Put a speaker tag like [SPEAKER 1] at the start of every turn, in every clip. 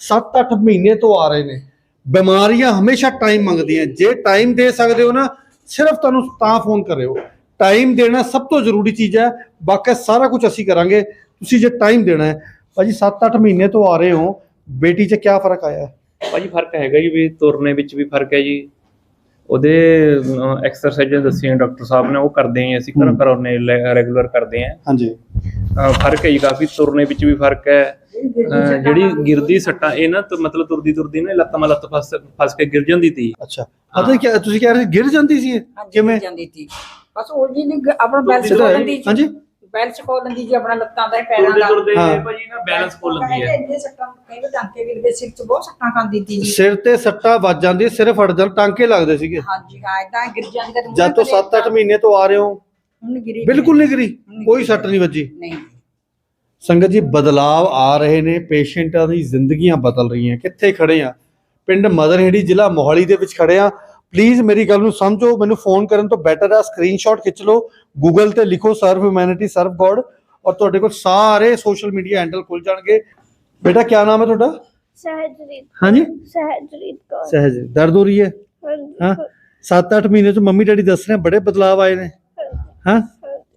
[SPEAKER 1] 7-8 ਮਹੀਨੇ ਤੋਂ ਆ ਰਹੇ ਨੇ। ਬਿਮਾਰੀਆਂ ਹਮੇਸ਼ਾ ਟਾਈਮ ਮੰਗਦੀਆਂ। ਜੇ ਟਾਈਮ ਦੇ ਸਕਦੇ ਹੋ ਨਾ ਸਿਰਫ ਤੁਹਾਨੂੰ ਤਾਂ ਫੋਨ ਕਰਿਓ। ਟਾਈਮ ਦੇਣਾ ਸਭ ਤੋਂ ਜ਼ਰੂਰੀ ਚੀਜ਼ ਹੈ। ਬਾਕੀ ਸਾਰਾ ਕੁਝ ਅਸੀਂ ਕਰਾਂਗੇ। ਤੁਸੀਂ ਜੇ ਟਾਈਮ ਦੇਣਾ ਹੈ ਭਾਜੀ 7-8 ਮਹੀਨੇ ਤੋਂ ਆ ਰਹੇ ਹੋ। ਬੇਟੀ 'ਚ ਕੀ ਫ਼ਰਕ ਆਇਆ?
[SPEAKER 2] ਭਾਜੀ ਫ਼ਰਕ ਹੈਗਾ ਜੀ ਵੀ ਤੁਰਨੇ ਵਿੱਚ ਵੀ ਫ਼ਰਕ ਹੈ ਜੀ। ਉਹਦੇ ਐਕਸਰਸਾਈਜ਼ਾਂ ਦੱਸੀਆਂ ਡਾਕਟਰ ਸਾਹਿਬ ਨੇ ਉਹ ਕਰਦੇ ਆਂ ਅਸੀਂ ਘਰ। ਘਰ ਉਹਨੇ ਰੈਗੂਲਰ ਕਰਦੇ ਆਂ।
[SPEAKER 1] ਹਾਂਜੀ।
[SPEAKER 2] ਫ਼ਰਕ ਹੈ ਜੀ ਕਾਫੀ। ਤੁਰਨੇ ਵਿੱਚ ਵੀ ਫ਼ਰਕ ਹੈ। ਅਹ ਜਿਹੜੀ ਗਿਰਦੀ ਸੱਟਾਂ ਇਹ ਨਾ ਤਾਂ ਮਤਲਬ ਤੁਰਦੀ ਤੁਰਦੀ ਨੇ ਲੱਤ ਮਾ ਲੱਤ ਫਸ ਫਸ ਕੇ ਗਿਰ ਜਾਂਦੀ ਤੀ।
[SPEAKER 1] ਅੱਛਾ। ਪਤਾ ਕੀ ਤੁਸੀਂ ਕਹਿ ਰਹੇ ਸੀ ਗਿਰ ਜਾਂਦੀ ਸੀ ਇਹ?
[SPEAKER 3] ਕਿਵੇਂ? ਜਾਂਦੀ ਸੀ ਬਸ ਉਹ ਜੀ ਨੇ ਗ- ਆਪਣਾ ਬੈਲੈਂਸ
[SPEAKER 1] ਹੈ?
[SPEAKER 3] ਲੈਂਦੀ ਸੀ
[SPEAKER 1] ਹਾਂਜੀ।
[SPEAKER 3] ਬੈਲੈਂਸ ਖੋਲ ਲੈਂਦੀ ਜੀ ਆਪਣਾ ਲੱਤਾਂ ਦਾ ਪੈਰਾਂ
[SPEAKER 2] ਤੁਰਦੇ
[SPEAKER 3] ਦਾ।
[SPEAKER 2] ਤੁਰਦੇ
[SPEAKER 1] ਹਾਂ।
[SPEAKER 2] ਭਾਜੀ ਨਾ ਬੈਲੈਂਸ ਖੋਲ ਲੈਂਦੀ ਹੈ।
[SPEAKER 3] ਇੰਨੇ ਸੱਟਾਂ ਕਈ ਵਾਰ ਟਾਂਕੇ ਵੀ ਲੱਗਦੇ ਸਿਰ 'ਚ ਬਹੁਤ ਸੱਟਾਂ ਖਾਂਦੀ ਸੀ ਜੀ।
[SPEAKER 1] ਸਿਰ ਤੇ ਸੱਟਾ ਵੱਜ ਜਾਂਦੀ ਸਿਰ ਫੜ ਜਾਂ ਟਾਂਕੇ ਲੱਗਦੇ ਸੀਗੇ।
[SPEAKER 3] ਹਾਂਜੀ ਹਾਂ ਇਦਾਂ ਗਿਰ ਜਾਂਦੀ ਕਦੇ
[SPEAKER 1] ਜਦ ਤੋਂ 7-8 ਮਹੀਨੇ ਤੋਂ ਆ ਰਹੇ ਹੋ
[SPEAKER 3] ਹੁਣ ਗਿਰੀ
[SPEAKER 1] ਬਿਲਕੁਲ ਨਹੀਂ ਗਿਰੀ ਕੋਈ ਸੱਟ ਨਹੀਂ ਵੱਜੀ।
[SPEAKER 3] ਨਹੀਂ।
[SPEAKER 1] ਸੰਗਤ ਜੀ ਬਦਲਾਵ ਆ ਰਹੇ ਨੇ ਪੇਸ਼ੈਂਟਾਂ ਦੀ ਜ਼ਿੰਦਗੀਆਂ ਬਦਲ ਰਹੀਆਂ। ਕਿੱਥੇ ਖੜੇ ਆ? ਪਿੰਡ ਮਦਰਹੇੜੀ ਜ਼ਿਲ੍ਹਾ ਮੋਹਾਲੀ ਦੇ ਵਿੱਚ ਖੜੇ ਆ। ਪਲੀਜ਼ ਮੇਰੀ ਗੱਲ ਨੂੰ ਸਮਝੋ ਮੈਨੂੰ ਫੋਨ ਕਰਨ ਤੋਂ ਬੈਟਰ ਆ। ਸਕਰੀਨਸ਼ਾਟ ਖਿੱਚ ਲਓ ਗੂਗਲ ਤੇ ਲਿਖੋ ਸਰਵ ਹਿਊਮੈਨਿਟੀ ਸਰਵ ਗੋਡ ਔਰ ਤੁਹਾਡੇ ਕੋਲ ਸਾਰੇ ਸੋਸ਼ਲ ਮੀਡੀਆ ਹੈਂਡਲ ਖੁੱਲ ਜਾਣਗੇ। ਬੇਟਾ ਕੀ ਨਾਮ ਹੈ ਤੁਹਾਡਾ?
[SPEAKER 4] ਸਹਿਜਰੀਤ
[SPEAKER 1] ਹਾਂਜੀ?
[SPEAKER 4] ਸਹਿਜਰੀਤ ਕੌਰ।
[SPEAKER 1] ਸਹਿਜ ਦਰਦ ਹੋ ਰਹੀ ਹੈ? ਹਾਂ? 7-8 ਮਹੀਨੇ ਤੋਂ ਮੰਮੀ ਡੈਡੀ ਦੱਸ ਰਹੇ ਬੜੇ ਬਦਲਾਵ ਆਏ ਨੇ। ਹਾਂ?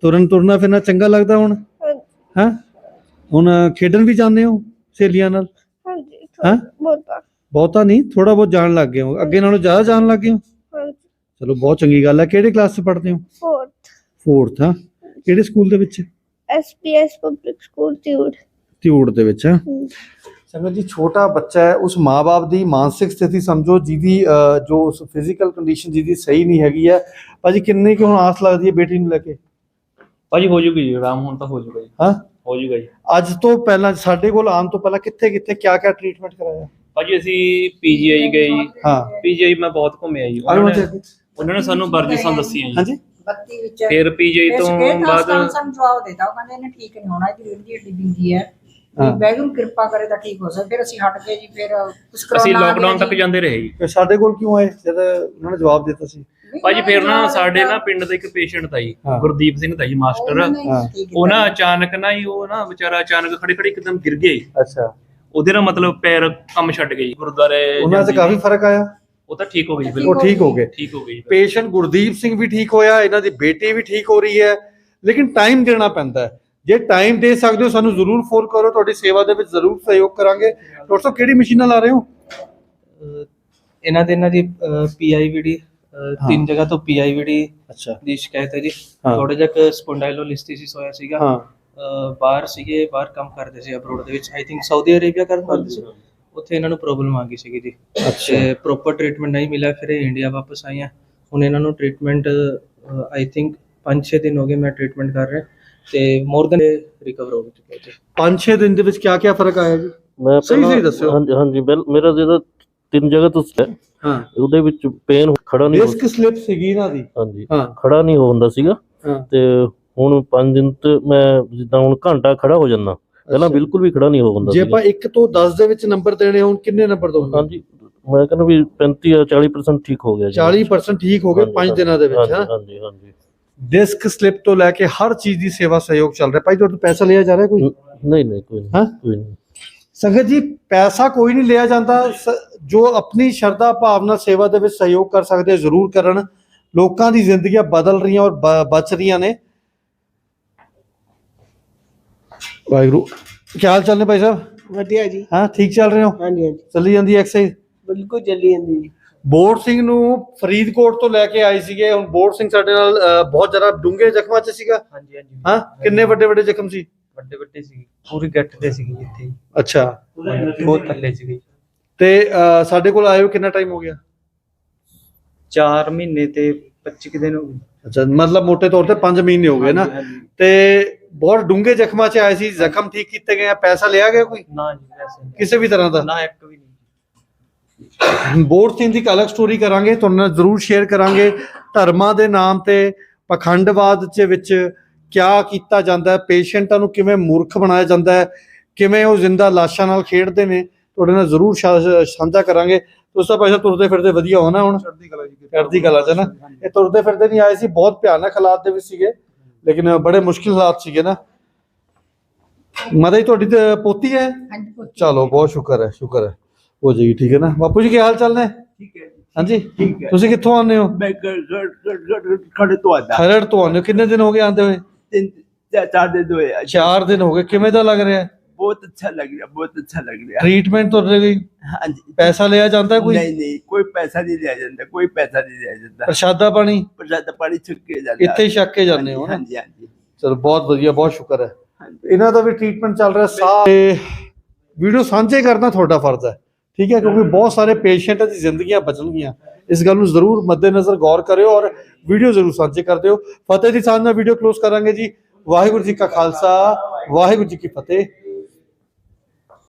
[SPEAKER 1] ਤੁਰਨ ਤੁਰਨਾ ਫਿਰਨਾ ਚੰਗਾ ਲੱਗਦਾ ਹੁਣ? ਹਾਂ? ਹੁਣ ਖੇਡਣ ਵੀ ਜਾਂਦੇ ਹੋ ਸਹੇਲੀਆਂ ਨਾਲ?
[SPEAKER 4] ਹਾਂਜੀ
[SPEAKER 1] ਹਾਂ?
[SPEAKER 4] ਬਹੁਤਾ।
[SPEAKER 1] ਬਹੁਤਾ ਨਹੀਂ ਥੋੜਾ ਬਹੁਤ ਜਾਣ ਲੱਗ ਗਏ ਹੋ। ਅੱਗੇ ਨਾਲੋਂ ਜ਼ਿਆਦਾ ਜਾਣ ਲੱਗ ਗਏ ਹੋ?
[SPEAKER 4] ਹਾਂਜੀ।
[SPEAKER 1] ਚਲੋ ਬਹੁਤ ਚੰਗੀ ਗੱਲ ਹੈ। ਕਿਹੜੇ ਕਲਾਸ 'ਚ ਪੜ੍ਹਦੇ ਹੋ?
[SPEAKER 4] ਫੋਰਥ।
[SPEAKER 1] 4th ਹਾਂ। ਕਿਹੜੇ ਸਕੂਲ ਦੇ ਵਿੱਚ?
[SPEAKER 4] SPS public school Tiur.
[SPEAKER 1] Tiur ਦੇ ਵਿੱਚ ਹਾਂ। ਸੰਗਤ ਜੀ ਛੋਟਾ ਬੱਚਾ ਹੈ ਉਸ ਮਾਪੇ ਦੀ ਮਾਨਸਿਕ ਸਥਿਤੀ ਸਮਝੋ ਜਿਹਦੀ ਜੋ ਫਿਜ਼ੀਕਲ ਕੰਡੀਸ਼ਨ ਜਿਹਦੀ ਸਹੀ ਨਹੀਂ ਹੈਗੀ ਹੈ। ਭਾਜੀ ਕਿੰਨੇ ਕਿ ਹੁਣ ਆਸ ਲੱਗਦੀ ਹੈ ਬੇਟੀ ਨੂੰ ਲੈ ਕੇ?
[SPEAKER 2] ਭਾਜੀ ਹੋ ਜੂਗੀ ਜੀ ਆਰਾਮ ਹੁਣ ਤਾਂ ਹੋ ਜੂਗਾ ਜੀ।
[SPEAKER 1] ਹਾਂ?
[SPEAKER 2] ਹੋ ਜੂਗਾ ਜੀ।
[SPEAKER 1] ਅੱਜ ਤੋਂ ਪਹਿਲਾਂ ਸਾਡੇ ਕੋਲ ਆਉਣ ਤੋਂ ਪਹਿਲਾਂ ਕਿੱਥੇ ਕਿੱਥੇ ਕਿਆ ਕਿਆ ਟ੍ਰੀਟਮੈਂਟ ਕਰਾਇਆ?
[SPEAKER 2] ਭਾਜੀ ਅਸੀਂ ਪੀਜੀਆਈ ਗਏ ਜੀ।
[SPEAKER 1] ਹਾਂ।
[SPEAKER 2] ਪੀਜੀਆਈ ਮੈਂ ਬਹੁਤ ਘੁੰਮਿਆ ਜੀ। ਉਹਨਾਂ ਨੇ। ਉਹਨਾਂ ਨੇ ਸਾਨੂੰ ਵਰਜਿਸ਼ਾਂ ਦੱਸੀਆਂ ਜੀ।
[SPEAKER 1] ਹਾਂਜੀ।
[SPEAKER 3] ਬੱਤੀ ਵਿੱਚ
[SPEAKER 2] ਫਿਰ ਪੀਜੀਆਈ ਤੋਂ ਬਾਅਦ
[SPEAKER 3] ਸਾਨੂੰ ਜਵਾਬ ਦੇਤਾ। ਉਹ ਕਹਿੰਦੇ ਇਹਨੇ ਠੀਕ ਨਹੀਂ ਹੋਣਾ ਇਹਦੀ ਰੀੜ ਦੀ ਹੱਡੀ ਬਿੰਦੀ ਹਾਂ। ਵੀ ਕਿਰਪਾ ਕਰੇ ਤਾਂ ਠੀਕ ਹੋ ਸਕੇ ਫਿਰ ਅਸੀਂ ਹਟ ਗਏ ਜੀ ਫਿਰ ਕੁਛ
[SPEAKER 2] ਅਸੀਂ
[SPEAKER 3] ਕਰੋਨਾ ਆ
[SPEAKER 2] ਲੋਕਡਾਊਨ ਤੱਕ। ਜਾਂਦੇ ਰਹੇ ਜੀ।
[SPEAKER 1] ਫਿਰ ਸਾਡੇ ਕੋਲ ਕਿਉਂ ਆਏ ਜਦ ਉਹਨਾਂ ਨੇ ਜਵਾਬ ਦਿੱਤਾ ਸੀ?
[SPEAKER 2] ਭਾਜੀ ਫਿਰ ਨਾ ਸਾਡੇ ਨਾ। ਪਿੰਡ ਦਾ ਇੱਕ ਪੇਸ਼ੈਂਟ ਤਾਂ ਜੀ। ਗੁਰਦੀਪ ਸਿੰਘ ਦਾ ਜੀ ਮਾਸਟਰ। ਉਹ ਨਾ। ਅਚਾਨਕ ਨਾ ਹੀ ਉਹ ਨਾ ਵਿਚਾਰਾ ਅਚਾਨਕ ਖੜੇ ਖੜੇ ਇੱਕਦਮ ਗਿਰ ਗਿਆ ਜੀ।
[SPEAKER 1] ਅੱਛਾ।
[SPEAKER 2] ਉਹਦੇ ਨਾਲ ਮਤਲਬ ਪੈਰ ਕੰਮ ਛੱਡ ਗਏ ਜੀ। ਗੁਰਦਾਰੇ
[SPEAKER 1] ਉਹਨਾਂ 'ਚ ਕਾਫੀ ਫ਼ਰਕ ਆਇਆ।
[SPEAKER 2] ਉਹ ਤਾਂ ਠੀਕ ਹੋ ਗਈ ਜੀ
[SPEAKER 1] ਉਹ
[SPEAKER 2] ਬਿਲਕੁਲ।
[SPEAKER 1] ਠੀਕ ਹੋ ਗਏ।
[SPEAKER 2] ਠੀਕ ਹੋ ਗਈ
[SPEAKER 1] ਪੇਸ਼ੈਂਟ ਗੁਰਦੀਪ ਸਿੰਘ ਵੀ ਠੀਕ ਹੋਇਆ ਇਹਨਾਂ ਦੀ ਬੇਟੀ ਵੀ ਠੀਕ ਹੋ ਰਹੀ ਹੈ ਲੇਕਿਨ ਟਾਈਮ ਦੇਣਾ ਪੈਂਦਾ ਹੈ। ਜੇ ਟਾਈਮ ਦੇ ਸਕਦੇ ਹੋ ਸਾਨੂੰ ਜ਼ਰੂਰ ਫੋਨ ਕਰੋ ਤੁਹਾਡੀ ਸੇਵਾ ਦੇ ਵਿੱਚ ਜ਼ਰੂਰ ਸਹਿਯੋਗ ਕਰਾਂਗੇ। ਡਾਕਟਰ ਸਾਹਿਬ ਕਿਹੜੀ ਮਸ਼ੀਨਾਂ ਲਾ ਰਹੇ ਹੋ?
[SPEAKER 5] ਇਹਨਾਂ ਦੇ ਇਹਨਾਂ ਦੀ ਪੀਆਈਵੀਡੀ ਤਿੰਨ ਜਗ੍ਹਾ ਤੋਂ ਪੀਆਈਵੀਡੀ
[SPEAKER 1] ਅੱਛਾ।
[SPEAKER 5] ਦੀ ਸ਼ਿਕਾਇਤ ਹੈ ਜੀ। ਥੋੜਾ ਜਿਹਾ ਸਪੋਂਡਾਈਲੋਲਿਸਥੀਸਿਸ ਹੋਇਆ ਸੀਗਾ। ਬਾਹਰ ਸੀਗੇ ਬਾਹਰ ਕੰਮ ਕਰਦੇ ਸੀ ਅਬਰੋਡ ਦੇ ਵਿੱਚ। ਆਈ ਥਿੰਕ ਸਾਊਦੀ ਅਰੇਬੀਆ ਕਰਨ ਕਰਦੇ ਸੀ। ਉੱਥੇ ਇਹਨਾਂ ਨੂੰ ਪ੍ਰੋਬਲਮ ਆ ਗਈ ਸੀਗੀ ਜੀ।
[SPEAKER 1] ਅੱਛਾ।
[SPEAKER 5] ਪ੍ਰੋਪਰ ਟ੍ਰੀਟਮੈਂਟ ਨਹੀਂ ਮਿਲਿਆ ਫਿਰ ਇਹ ਇੰਡੀਆ ਵਾਪਸ ਆਈਆਂ। ਹੁਣ ਇਹਨਾਂ ਨੂੰ ਟ੍ਰੀਟਮੈਂਟ ਆਈ ਥਿੰਕ 5-6 ਦਿਨ ਹੋ ਗਏ ਮੈਂ ਟ੍ਰੀਟਮੈਂਟ ਕਰ ਰਿਹਾ। ਤੇ ਮੋਰ ਦੈਨ ਰਿਕਵਰ ਹੋ ਚੁੱਕੇ ਜੀ।
[SPEAKER 1] 5-6 ਦਿਨ ਦੇ ਵਿੱਚ ਕਿਆ ਕਿਆ ਫ਼ਰਕ ਆਇਆ ਜੀ?
[SPEAKER 6] ਮੈਂ
[SPEAKER 1] ਸਹੀ ਸਹੀ ਦੱਸਿਓ।
[SPEAKER 6] ਹਾਂਜੀ ਹਾਂਜੀ ਬਿਲ ਮੇਰਾ ਜਿਹੜਾ ਤਿੰਨ ਜਗ੍ਹਾ ਤੋਂ ਹੈ
[SPEAKER 1] ਹਾਂ।
[SPEAKER 6] ਉਹਦੇ ਵਿੱਚ ਪੇਨ ਖੜਾ ਨਹੀਂ
[SPEAKER 1] ਡਿਸਕ ਸਲਿਪ ਸੀਗੀ ਇਹਨਾਂ ਦੀ।
[SPEAKER 6] ਹਾਂਜੀ
[SPEAKER 1] ਹਾਂ।
[SPEAKER 6] ਖੜਾ ਨਹੀਂ ਹੁੰਦਾ ਸੀਗਾ। ਤੇ ਹੁਣ 5 ਦਿਨ ਤੇ ਮੈਂ ਜਿੱਦਾਂ ਹੁਣ ਘੰਟਾ ਖੜਾ ਹੋ ਜਾਂਦਾ। ਪਹਿਲਾਂ। ਬਿਲਕੁਲ ਵੀ ਖੜਾ ਨਹੀਂ ਹੋ ਹੁੰਦਾ
[SPEAKER 1] ਜੇ। ਆਪਾਂ 1 ਤੋਂ 10 ਦੇ ਵਿੱਚ ਨੰਬਰ ਦੇਣੇ ਹੋਣ ਕਿੰਨੇ ਨੰਬਰ ਦੋਗੇ
[SPEAKER 6] ਹਾਂਜੀ ਮੈਂ ਕਹਿੰਦਾ ਵੀ 35 ਜਾਂ 40% ਠੀਕ ਹੋ ਗਿਆ ਜੀ।
[SPEAKER 1] 40% ਠੀਕ ਹੋ ਗਏ
[SPEAKER 6] ਹਾਂਜੀ,
[SPEAKER 1] 5 ਦਿਨਾਂ ਦੇ ਵਿੱਚ ਹਾਂ।
[SPEAKER 6] ਹਾਂਜੀ ਹਾਂਜੀ।
[SPEAKER 1] ਡਿਸਕ ਸਲਿਪ ਤੋਂ ਲੈ ਕੇ ਹਰ ਚੀਜ਼ ਦੀ ਸੇਵਾ ਸਹਿਯੋਗ ਚੱਲ ਰਿਹਾ। ਭਾਈ ਤੁਹਾਡੇ ਤੋਂ ਪੈਸਾ ਲਿਆ ਜਾ ਰਿਹਾ ਕੋਈ?
[SPEAKER 6] ਨਹੀਂ ਨਹੀਂ ਕੋਈ ਨਹੀਂ
[SPEAKER 1] ਹਾਂ?
[SPEAKER 6] ਕੋਈ ਨਹੀਂ।
[SPEAKER 1] ਸੰਗਤ ਜੀ ਪੈਸਾ ਕੋਈ ਨਹੀਂ ਲਿਆ ਜਾਂਦਾ। ਸ- ਜੋ ਆਪਣੀ ਸ਼ਰਧਾ ਭਾਵਨਾ ਸੇਵਾ ਦੇ ਵਿੱਚ ਸਹਿਯੋਗ ਕਰ ਸਕਦੇ ਜ਼ਰੂਰ ਕਰਨ। ਲੋਕਾਂ ਦੀ ਜ਼ਿੰਦਗੀਆਂ ਬਦਲ ਰਹੀਆਂ ਔਰ ਬ- ਬਚ ਰਹੀਆਂ ਨੇ। ਵਾਹਿਗੁਰੂ। ਕੀ ਹਾਲ ਚਾਲ ਨੇ ਭਾਈ ਸਾਹਿਬ?
[SPEAKER 7] ਵਧੀਆ ਜੀ।
[SPEAKER 1] ਹਾਂ ਠੀਕ ਚੱਲ ਰਹੇ ਹੋ?
[SPEAKER 7] ਹਾਂਜੀ ਹਾਂਜੀ।
[SPEAKER 1] ਚੱਲੀ ਜਾਂਦੀ ਐਕਸਰਸਾਈਜ਼
[SPEAKER 7] ਬਿਲਕੁਲ ਚੱਲੀ ਜਾਂਦੀ ਜੀ।
[SPEAKER 1] ਬੋੜ ਸਿੰਘ ਨੂੰ ਫਰੀਦਕੋਟ ਤੋਂ ਲੈ ਕੇ ਆਏ ਸੀਗੇ। ਹੁਣ ਬੋੜ ਸਿੰਘ ਸਾਡੇ ਨਾਲ ਬਹੁਤ ਜ਼ਿਆਦਾ ਡੂੰਘੇ ਜ਼ਖਮਾਂ 'ਚ ਸੀਗਾ।
[SPEAKER 5] ਹਾਂਜੀ ਹਾਂਜੀ।
[SPEAKER 1] ਹਾਂ? ਕਿੰਨੇ ਵੱਡੇ ਵੱਡੇ ਜ਼ਖਮ ਸੀ?
[SPEAKER 5] ਵੱਡੇ ਵੱਡੇ ਸੀਗੇ। ਪੂਰੀ ਗੱਟ ਦੇ ਸੀਗੇ ਜਿੱਥੇ
[SPEAKER 1] ਅੱਛਾ।
[SPEAKER 5] ਬਹੁਤ ਥੱਲੇ ਸੀਗੇ।
[SPEAKER 1] ਤੇ ਸਾਡੇ ਕੋਲ ਆਏ ਹੋ ਕਿੰਨਾ ਟਾਈਮ ਹੋ ਗਿਆ?
[SPEAKER 5] 4 ਮਹੀਨੇ ਤੇ 25 ਕੁ ਦਿਨ ਹੋ ਗਏ।
[SPEAKER 1] ਅੱਛਾ ਮਤਲਬ ਮੋٹے ਤੌਰ ਤੇ 5 ਮਹੀਨੇ ਹੋ ਗਏ ਨਾ। ਤੇ ਬਹੁਤ ਡੂੰਘੇ ਜ਼ਖਮਾਂ 'ਚ ਆਏ ਸੀ। ਜ਼ਖਮ ਠੀਕ ਕੀਤੇ ਗਏ ਆ? ਪੈਸਾ ਲਿਆ ਗਿਆ ਕੋਈ?
[SPEAKER 5] ਨਾ ਜੀ ਨਹੀਂ।
[SPEAKER 1] ਕਿਸੇ ਵੀ ਤਰ੍ਹਾਂ ਦਾ?
[SPEAKER 5] ਨਾ ਇੱਕ ਵੀ ਨਹੀਂ।
[SPEAKER 1] ਸਿੰਘ ਦੀ ਇੱਕ ਅਲੱਗ ਸਟੋਰੀ ਕਰਾਂਗੇ ਤੁਹਾਨੂੰ ਨਾਲ ਜ਼ਰੂਰ ਸ਼ੇਅਰ ਕਰਾਂਗੇ। ਧਰਮਾਂ ਦੇ ਨਾਮ ਤੇ ਪਖੰਡਵਾਦ ਦੇ ਵਿੱਚ ਕਿਆ ਕੀਤਾ ਜਾਂਦਾ ਹੈ ਪੇਸ਼ੈਂਟਾਂ ਨੂੰ ਕਿਵੇਂ ਮੂਰਖ ਬਣਾਇਆ ਜਾਂਦਾ ਹੈ ਕਿਵੇਂ ਉਹ ਜ਼ਿੰਦਾ ਲਾਸ਼ਾਂ ਨਾਲ ਖੇਡਦੇ ਨੇ ਤੁਹਾਡੇ ਨਾਲ ਜ਼ਰੂਰ ਸਾਂਝਾ ਕਰਾਂਗੇ। ਤੁਸੀਂ ਤਾਂ ਪੈਸਾ ਤੁਰਦੇ ਫਿਰਦੇ ਵਧੀਆ ਹੋਣਾ ਹੁਣ? ਚੜ੍ਹਦੀ ਕਲਾ ਜੀ ਚੜ੍ਹਦੀ ਕਲਾ ਚ ਨਾ? ਇਹ ਤੁਰਦੇ ਫਿਰਦੇ ਨਹੀਂ ਆਏ ਸੀ ਬਹੁਤ ਭਿਆਨਕ ਹਾਲਾਤ ਦੇ ਵਿੱਚ ਸੀਗੇ ਲੇਕਿਨ ਬੜੇ ਮੁਸ਼ਕਿਲ ਹਾਲਾਤ ਸੀਗੇ ਨਾ। ਮਾਤਾ ਜੀ ਤੁਹਾਡੀ ਤੇ ਪੋਤੀ ਹੈ?
[SPEAKER 3] ਹਾਂਜੀ ਪੁੱਤ।
[SPEAKER 1] ਚਲੋ ਬਹੁਤ ਸ਼ੁਕਰ ਹੈ ਸ਼ੁਕਰ ਹੈ। ਹੋ ਜਾਏਗੀ ਠੀਕ ਹੈ ਨਾ? ਬਾਪੂ ਜੀ ਕੀ ਹਾਲ ਚਾਲ ਨੇ?
[SPEAKER 7] ਠੀਕ ਹੈ
[SPEAKER 1] ਹਾਂਜੀ?
[SPEAKER 7] ਠੀਕ ਹੈ।
[SPEAKER 1] ਤੁਸੀਂ ਕਿੱਥੋਂ ਆਉਂਦੇ ਹੋ?
[SPEAKER 7] ਮੈਂ ਖੜੇ ਤੋਂ ਆਦਾ
[SPEAKER 1] ਖਰੜ ਤੋਂ ਆਉਂਦੇ ਹੋ। ਕਿੰਨੇ ਦਿਨ ਹੋ ਗਏ ਆਂਦੇ ਹੋਏ?
[SPEAKER 7] ਤਿੰਨ ਚਾਰ ਚਾਰ ਦੇ ਦੋ ਹੈ
[SPEAKER 1] ਚਾਰ ਦਿਨ ਹੋ ਗਏ। ਕਿਵੇਂ ਦਾ ਲੱਗ ਰਿਹਾ?
[SPEAKER 7] ਬਹੁਤ ਅੱਛਾ ਲੱਗ ਰਿਹਾ ਬਹੁਤ ਅੱਛਾ ਲੱਗ ਰਿਹਾ।
[SPEAKER 1] ਟ੍ਰੀਟਮੈਂਟ ਤੁਹਾਡੇ ਲਈ?
[SPEAKER 7] ਹਾਂਜੀ।
[SPEAKER 1] ਪੈਸਾ ਲਿਆ ਜਾਂਦਾ ਕੋਈ?
[SPEAKER 7] ਨਹੀਂ ਨਹੀਂ ਕੋਈ ਪੈਸਾ ਨਹੀਂ ਲਿਆ ਜਾਂਦਾ ਕੋਈ ਪੈਸਾ ਨਹੀਂ ਲਿਆ ਜਾਂਦਾ।
[SPEAKER 1] ਪ੍ਰਸ਼ਾਦਾ ਪਾਣੀ?
[SPEAKER 7] ਪ੍ਰਸ਼ਾਦਾ ਪਾਣੀ ਛੁੱਟ ਕੇ ਜਾਂਦਾ।
[SPEAKER 1] ਇੱਥੇ ਹੀ ਛੱਕ ਕੇ ਜਾਂਦੇ ਹੋ
[SPEAKER 7] ਹਾਂਜੀ ਹਾਂਜੀ।
[SPEAKER 1] ਚਲੋ ਬਹੁਤ ਵਧੀਆ ਬਹੁਤ ਸ਼ੁਕਰ ਹੈ। ਇਹਨਾਂ ਦਾ ਵੀ ਟ੍ਰੀਟਮੈਂਟ ਚੱਲ ਰਿਹਾ ਸਾਹ ਤੇ ਵੀਡੀਓ ਸਾਂਝੇ ਕਰਨਾ ਤੁਹਾਡਾ ਫਰਜ਼ ਹੈ। ਠੀਕ ਹੈ ਕਿਉਂਕਿ ਬਹੁਤ ਸਾਰੇ ਪੇਸ਼ੈਂਟਾਂ ਦੀ ਜ਼ਿੰਦਗੀਆਂ ਬਚਣਗੀਆਂ। ਇਸ ਗੱਲ ਨੂੰ ਜ਼ਰੂਰ ਮੱਦੇਨਜ਼ਰ ਗੌਰ ਕਰਿਓ ਔਰ ਵੀਡੀਓ ਜ਼ਰੂਰ ਸਾਂਝੇ ਕਰ ਦਿਓ। ਫਤਿਹ ਦੀ ਸਾਂਝ ਨਾਲ ਵੀਡੀਓ ਕਲੋਜ਼ ਕਰਾਂਗੇ ਜੀ। ਵਾਹਿਗੁਰੂ ਜੀ ਕਾ ਖਾਲਸਾ ਵਾਹਿਗੁਰੂ ਜੀ ਕੀ ਫਤਿਹ।